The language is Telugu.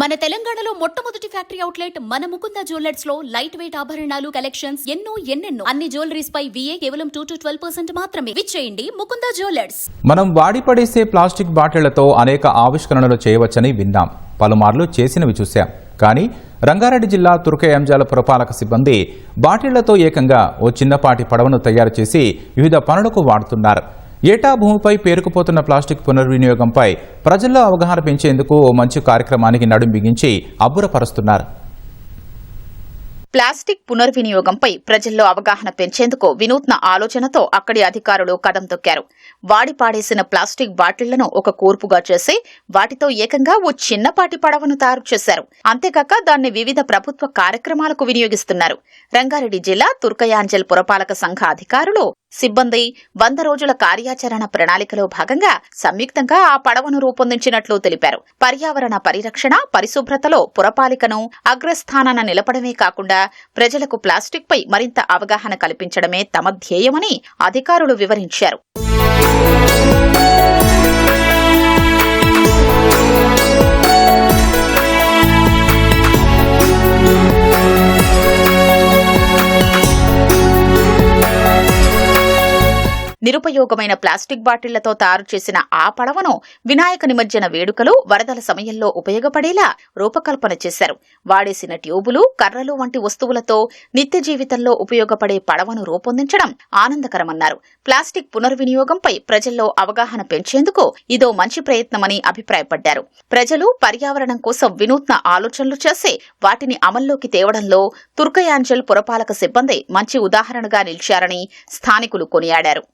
మన తెలంగాణలో మొట్టమొదటి ఫ్యాక్టరీ అవుట్లెట్ మన ముకుంద జ్యువెలర్స్లో లైట్ వెయిట్ ఆభరణాలు కలెక్షన్స్ ఎన్నో ఎన్నెన్నో. అన్ని జ్యువెలరీస్ పై విఏ కేవలం టూ టు ట్వెల్వ్ పర్సెంట్ మాత్రమే. విచ్చేయండి ముకుంద జ్యువెలర్స్. మనం వాడి పడేసే ప్లాస్టిక్ బాటిళ్ళతో అనేక ఆవిష్కరణలు చేయవచ్చని విన్నాం. పలుమార్లు చేసినవి చూశాం. కానీ రంగారెడ్డి జిల్లా తుర్కయాంజాల పురపాలక సిబ్బంది బాటిళ్ళతో ఏకంగా ఓ చిన్నపాటి పడవను తయారు చేసి వివిధ పనులకు వాడుతున్నారు. ఏటా భూమిపై పేరుకుపోతున్న ప్లాస్టిక్ పునర్వినియోగంపై ప్రజల్లో అవగాహన పెంచేందుకు ఓ మంచి కార్యక్రమానికి నడుం బిగించి అబ్బురపరుస్తున్నారు. ప్లాస్టిక్ పునర్వినియోగంపై ప్రజల్లో అవగాహన పెంచేందుకు వినూత్న ఆలోచనతో అక్కడి అధికారులు కదం తొక్కారు. వాడి పాడేసిన ప్లాస్టిక్ బాటిళ్ళను ఒక కూర్పుగా చేసి వాటితో ఏకంగా ఓ చిన్నపాటి పడవను తయారు చేశారు. అంతేకాక దాన్ని వివిధ ప్రభుత్వ కార్యక్రమాలకు వినియోగిస్తున్నారు. రంగారెడ్డి జిల్లా తుర్కయాంజల్ పురపాలక సంఘ అధికారులు సిబ్బంది వంద రోజుల కార్యాచరణ ప్రణాళికలో భాగంగా సంయుక్తంగా ఆ పడవను రూపొందించినట్లు తెలిపారు. పర్యావరణ పరిరక్షణ పరిశుభ్రతలో పురపాలికను అగ్రస్థానాన నిలపడమే కాకుండా ప్రజలకు ప్లాస్టిక్ పై మరింత అవగాహన కల్పించడమే తమ ధ్యేయమని అధికారులు వివరించారు. నిరుపయోగమైన ప్లాస్టిక్ బాటిళ్ళతో తయారు చేసిన ఆ పడవను వినాయక నిమజ్జన వేడుకలు వరదల సమయంలో ఉపయోగపడేలా రూపకల్పన చేశారు. వాడేసిన ట్యూబులు కర్రలు వంటి వస్తువులతో నిత్య జీవితంలో ఉపయోగపడే పడవను రూపొందించడం ఆనందకరమన్నారు. ప్లాస్టిక్ పునర్వినియోగంపై ప్రజల్లో అవగాహన పెంచేందుకు ఇదో మంచి ప్రయత్నమని అభిప్రాయపడ్డారు. ప్రజలు పర్యావరణం కోసం వినూత్న ఆలోచనలు చేసి వాటిని అమల్లోకి తేవడంలో తుర్కయాంజల్ పురపాలక సిబ్బంది మంచి ఉదాహరణగా నిలిచారని స్థానికులు కొనియాడారు.